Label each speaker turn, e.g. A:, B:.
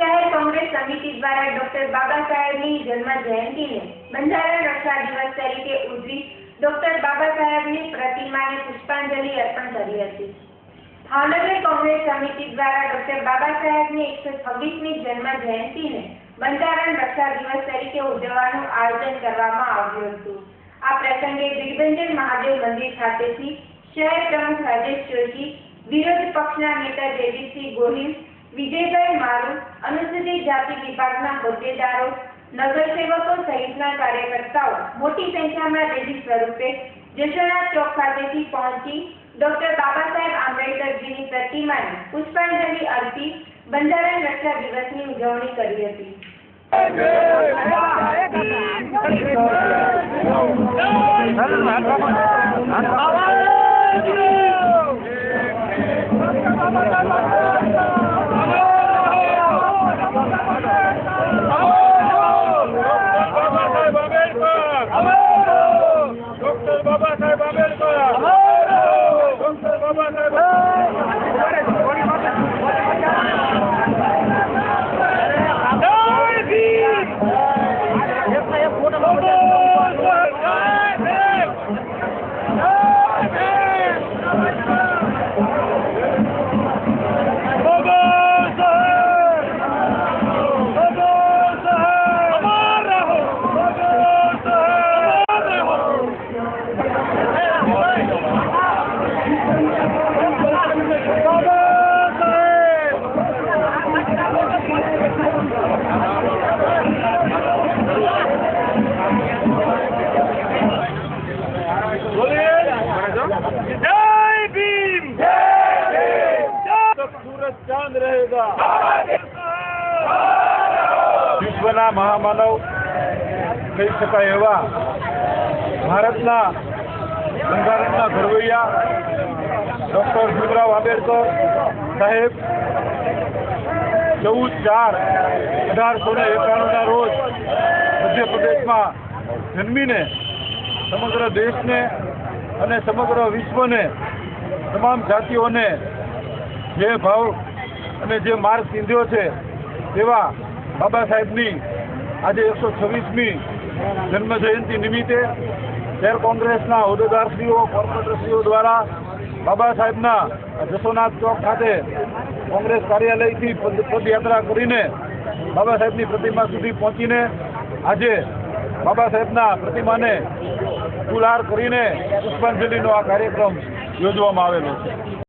A: શહેર કોંગ્રેસ સમિતિ દ્વારા ડોક્ટર બાબા સાહેબની જન્મ જયંતિને બંધારણ રક્ષા દિવસ તરીકે ઉજવી ડોક્ટર બાબા સાહેબની પ્રતિમાને પુષ્પાંજલિ અર્પણ કરી હતી. ભાવનગર કોંગ્રેસ સમિતિ દ્વારા ડોક્ટર બાબા સાહેબની એકસો છવ્વીસમી જન્મ જયંતિને બંધારણ રક્ષા દિવસ તરીકે ઉજવવાનું આયોજન કરવામાં આવ્યું હતું. આ પ્રસંગે દિગ્બંજન મહાદેવ મંદિર ખાતેથી શહેર પ્રમુખ રાજેશ જોશી, વિરોધ પક્ષના નેતા જયદીપસિંહ ગોહિલ વિજયભાઈ મારું અનુસૂચિત જાતિ વિભાગના હોદ્દેદારો નગરસેવકો સહિતના કાર્યકર્તાઓ મોટી સંખ્યામાં રેલી સ્વરૂપે જશોના ચોક ખાતેથી પહોંચી ડોક્ટર બાબા સાહેબ આંબેડકરજીની પ્રતિમાને પુષ્પાંજલિ અર્પી બંધારણ રક્ષા દિવસની ઉજવણી કરી હતી
B: ડોક્ટર બાબા ચાંદ રહેગા. વિશ્વના મહામાનવ કહી શકાય એવા ભારતના બંધારણના ઘડવૈયા ડૉક્ટર ભીમરાવ આંબેડકર સાહેબ, ચૌદ ચાર અઢારસો ને એકાણુંના રોજ મધ્યપ્રદેશમાં જન્મીને સમગ્ર દેશને અને સમગ્ર વિશ્વને તમામ જાતિઓને જે ભાવ અને જે માર્ગ ચીંધ્યો છે, તેવા બાબા સાહેબની આજે એકસો છવ્વીસમી જન્મ જયંતિ નિમિત્તે શહેર કોંગ્રેસના હોદ્દેદારશ્રીઓ, કોર્પોરેટરશ્રીઓ દ્વારા બાબા સાહેબના જસોનાથ ચોક ખાતે કોંગ્રેસ કાર્યાલયથી પદ, પદયાત્રા કરીને બાબા સાહેબની પ્રતિમા સુધી પહોંચીને આજે બાબા સાહેબના પ્રતિમાને ફૂલહાર કરીને પુષ્પાંજલિનો આ કાર્યક્રમ યોજવામાં આવેલો છે.